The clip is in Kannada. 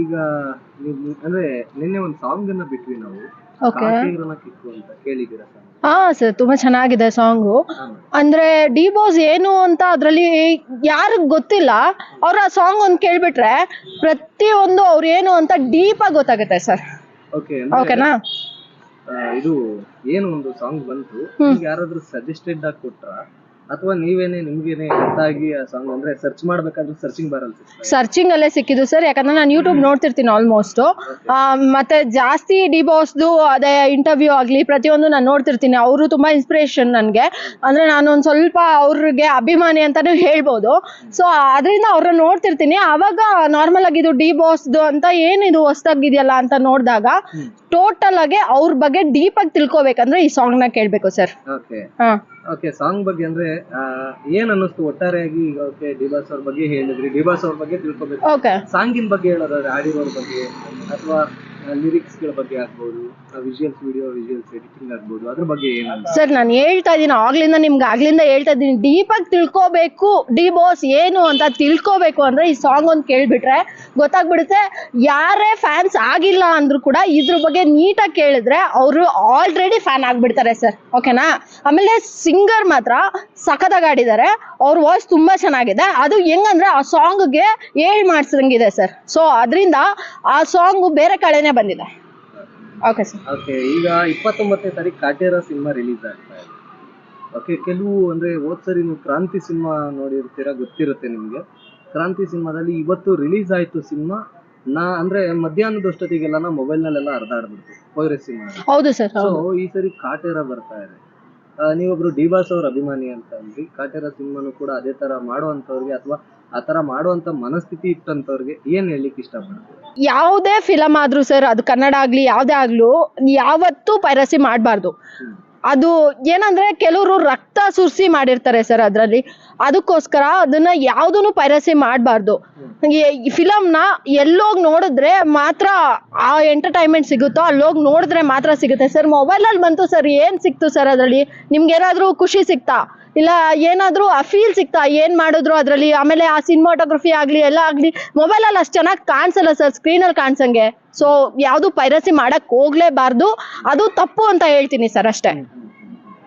ಈಗ ನೀವು ಅಂದ್ರೆ ನಿನ್ನೆ ಒಂದು ಸಾಂಗ್ ಅನ್ನ ಬಿಟ್ವಿ ನಾವು. ಓಕೆ ಕಾಟೇರನ ಕಿಕ್ಕು ಅಂತ ಕೇಳಿದ್ದೀರಾ ಸಾಂಗ್ ಹಾ ಸರ್ ತುಂಬಾ ಚೆನ್ನಾಗಿದೆ ಸಾಂಗು. ಅಂದ್ರೆ ಡಿ ಬಾಸ್ ಏನು ಅಂತ ಅದ್ರಲ್ಲಿ ಯಾರಿಗ್ ಗೊತ್ತಿಲ್ಲ ಅವ್ರ ಆ ಸಾಂಗ್ ಒಂದ್ ಕೇಳ್ಬಿಟ್ರೆ ಪ್ರತಿಯೊಂದು ಅವ್ರು ಏನು ಅಂತ ಡೀಪ್ ಆಗಿ ಗೊತ್ತಾಗುತ್ತೆ ಸರ್. ಓಕೆ ಓಕೆನಾ ಇದು ಏನು ಒಂದು ಸಾಂಗ್ ಬಂತು. ನಿಮ್ಗೆ ಯಾರಾದ್ರೂ ಸಜೆಸ್ಟೆಡ್ ಆಗಿ ಕೊಟ್ರ? ಅಥವಾ ನೀವೇನೆ ನಿಮ್ಗೇನೆ ಗೊತ್ತಾಗಿ ಆ ಸಾಂಗ್ ಅಂದ್ರೆ ಸರ್ಚ್ ಮಾಡ್ಬೇಕಾದ್ರೆ ಸರ್ಚಿಂಗ್ ಬರಲ್ಲ ಸರ್ಚಿಂಗ್ ಅಲ್ಲೇ ಸಿಕ್ಕಿದ್ದು ಸರ್ ಯಾಕಂದ್ರೆ ನಾನು ಯೂಟ್ಯೂಬ್ ನೋಡ್ತಿರ್ತೀನಿ ಆಲ್ಮೋಸ್ಟ್ ಮತ್ತೆ ಜಾಸ್ತಿ ಡಿ ಬಾಸ್ದು ಅದೇ ಇಂಟರ್ವ್ಯೂ ಆಗಲಿ ಪ್ರತಿಯೊಂದು ನಾನು ನೋಡ್ತಿರ್ತೀನಿ. ಅವರು ತುಂಬಾ ಇನ್ಸ್ಪಿರೇಷನ್ ನನಗೆ. ಅಂದ್ರೆ ನಾನು ಒಂದು ಸ್ವಲ್ಪ ಅವ್ರಿಗೆ ಅಭಿಮಾನಿ ಅಂತಾನು ಹೇಳ್ಬೋದು. ಸೊ ಅದರಿಂದ ಅವ್ರನ್ನ ನೋಡ್ತಿರ್ತೀನಿ. ಅವಾಗ ನಾರ್ಮಲ್ ಆಗಿ ಇದು ಡಿ ಬಾಸ್ದು ಅಂತ ಏನಿದು ಹೊಸ್ದಾಗಿದೆಯಲ್ಲ ಅಂತ ನೋಡಿದಾಗ ಟೋಟಲ್ ಆಗಿ ಅವ್ರ ಬಗ್ಗೆ ಡೀಪ್ ಆಗಿ ತಿಳ್ಕೊಬೇಕಂದ್ರೆ ಈ ಸಾಂಗ್ನ ಕೇಳ್ಬೇಕು ಸರ್ ಓಕೆ ಹಾ. ಓಕೆ ಸಾಂಗ್ ಬಗ್ಗೆ ಅಂದ್ರೆ ಏನ್ ಅನ್ನಿಸ್ತು? ಒಟ್ಟಾರೆಯಾಗಿ ಓಕೆ ಡಿಬಾಸ್ ಅವ್ರ ಬಗ್ಗೆ ಹೇಳಿದ್ರಿ. ಡಿಬಾಸ್ ಅವ್ರ ಬಗ್ಗೆ ತಿಳ್ಕೊಬೇಕು. ಓಕೆ. ಸಾಂಗಿನ ಬಗ್ಗೆ ಹೇಳೋದಾದ್ರೆ ಆಡಿರೋರ್ ಬಗ್ಗೆ ಅಥವಾ ಲಿರಿಕ್ಸ್ಗಳ ಬಗ್ಗೆ ಆಗ್ಬೋದು ವಿಜುವಲ್ಸ್ ವಿಡಿಯೋ ವಿಜುವಲ್ಸ್ ಎಡಿಟಿಂಗ್ ಆಗ್ಬೋದು ಅದ್ರ ಬಗ್ಗೆ ಸರ್ ನಾನು ಹೇಳ್ತಾ ಇದ್ದೀನಿ ಆಗ್ಲಿಂದ ನಿಮ್ಗೆ ಆಗ್ಲಿಂದ ಹೇಳ್ತಾ ಇದ್ದೀನಿ. ಡೀಪ್ ಆಗಿ ತಿಳ್ಕೋಬೇಕು. ಡಿ ಬಾಸ್ ಏನು ಅಂತ ತಿಳ್ಕೋಬೇಕು ಅಂದ್ರೆ ಈ ಸಾಂಗ್ ಒಂದು ಕೇಳ್ಬಿಟ್ರೆ ಗೊತ್ತಾಗ್ಬಿಡುತ್ತೆ. ಯಾರೇ ಫ್ಯಾನ್ಸ್ ಆಗಿಲ್ಲ ಅಂದ್ರೂ ಕೂಡ ಇದ್ರ ಬಗ್ಗೆ ನೀಟಾಗಿ ಕೇಳಿದ್ರೆ ಅವರು ಆಲ್ರೆಡಿ ಫ್ಯಾನ್ ಆಗ್ಬಿಡ್ತಾರೆ ಸರ್ ಓಕೆನಾ ಆಮೇಲೆ ಸಿಂಗರ್ ಮಾತ್ರ ಸಖತ್ತಾಗಿ ಆಡಿದ್ದಾರೆ. ಅವ್ರ ವಾಯ್ಸ್ ತುಂಬಾ ಚೆನ್ನಾಗಿದೆ. ಅದು ಹೆಂಗಂದ್ರೆ ಆ ಸಾಂಗ್ಗೆ ಹೇಳಿ ಮಾಡಿಸಿದಂಗಿದೆ ಸರ್ ಸೊ ಅದರಿಂದ ಆ ಸಾಂಗು ಬೇರೆ ಕಡೆನೇ ಬಂದಿದೆ. ಓಕೆ ಸರ್ ಓಕೆ ಈಗ ಇಪ್ಪತ್ತೊಂಬತ್ತನೇ ತಾರೀಕು ಕಾಟೇರ ಸಿನಿಮಾ ರಿಲೀಸ್ ಆಗ್ತಾ ಓಕೆ ಕೆಲವು ಅಂದ್ರೆ ಹೋದ್ ನೀವು ಕ್ರಾಂತಿ ಸಿನಿಮಾ ನೋಡಿರ್ತೀರಾ ಗೊತ್ತಿರುತ್ತೆ ನಿಮ್ಗೆ. ಕ್ರಾಂತಿ ಸಿನಿಮಾದಲ್ಲಿ ಇವತ್ತು ರಿಲೀಸ್ ಆಯ್ತು ಸಿನಿಮಾ. ನಾ ಅಂದ್ರೆ ಮಧ್ಯಾಹ್ನದಷ್ಟೊತ್ತಿಗೆಲ್ಲ ನಾ ಮೊಬೈಲ್ ನಲ್ಲೆಲ್ಲ ಹರಿದಾಡ್ಬಿಡ್ತು ಪೈರಸಿ ಸಿನಿಮಾ. ಹೌದು ಸರ್ ಸೊ ಈ ಸರಿ ಕಾಟೇರ ಬರ್ತಾ ಇದೆ. ಆ, ನೀವೊಬ್ರು ಡಿಬಾಸ್ ಅವ್ರ ಅಭಿಮಾನಿ ಅಂತ ಅಂದ್ರಿ. ಕಾಟೇರ ಸಿನಿಮಾನು ಕೂಡ ಅದೇ ತರ ಮಾಡುವಂತವ್ರಿಗೆ ಅಥವಾ ಆ ತರ ಮಾಡುವಂತ ಮನಸ್ಥಿತಿ ಇಟ್ಟಂತವ್ರಿಗೆ ಏನ್ ಹೇಳಲಿಕ್ಕೆ ಇಷ್ಟಪಡ್ತೀವಿ ಯಾವುದೇ ಫಿಲಮ್ ಆದ್ರೂ ಸರ್ ಅದು ಕನ್ನಡ ಆಗ್ಲಿ ಯಾವುದೇ ಆಗ್ಲೂ ಯಾವತ್ತೂ ಪೈರಸಿ ಮಾಡಬಾರ್ದು. ಅದು ಏನಂದ್ರೆ ಕೆಲವರು ರಕ್ತ ಸುರಿಸಿ ಮಾಡಿರ್ತಾರೆ ಸರ್ ಅದರಲ್ಲಿ. ಅದಕ್ಕೋಸ್ಕರ ಅದನ್ನ ಯಾವ್ದನ್ನು ಪೈರಸಿ ಮಾಡಬಾರ್ದು. ಫಿಲಮ್ನ ಎಲ್ಲೋಗಿ ನೋಡಿದ್ರೆ ಮಾತ್ರ ಆ ಎಂಟರ್ಟೈನ್ಮೆಂಟ್ ಸಿಗುತ್ತೋ ಅಲ್ಲೋಗಿ ನೋಡಿದ್ರೆ ಮಾತ್ರ ಸಿಗುತ್ತೆ. ಸರ್ ಮೊಬೈಲಲ್ಲಿ ಬಂತು ಸರ್, ಏನು ಸಿಕ್ತು ಸರ್ ಅದರಲ್ಲಿ? ನಿಮ್ಗೆ ಏನಾದರೂ ಖುಷಿ ಸಿಕ್ತಾ? ಇಲ್ಲ, ಏನಾದರೂ ಆ ಫೀಲ್ ಸಿಕ್ತಾ ಏನು ಮಾಡಿದ್ರು ಅದರಲ್ಲಿ? ಆಮೇಲೆ ಆ ಸಿನಿಮಾಟೋಗ್ರಫಿ ಆಗಲಿ, ಎಲ್ಲ ಆಗಲಿ ಮೊಬೈಲಲ್ಲಿ ಅಷ್ಟು ಚೆನ್ನಾಗಿ ಕಾಣಿಸಲ್ಲ ಸರ್ ಸ್ಕ್ರೀನಲ್ಲಿ ಕಾಣಿಸಂಗೆ. ಸೊ ಯಾವುದು ಪೈರಸಿ ಮಾಡಕ್ಕೆ ಹೋಗ್ಲೇಬಾರ್ದು. ಅದು ತಪ್ಪು ಅಂತ ಹೇಳ್ತೀನಿ ಸರ್ ಅಷ್ಟೇ.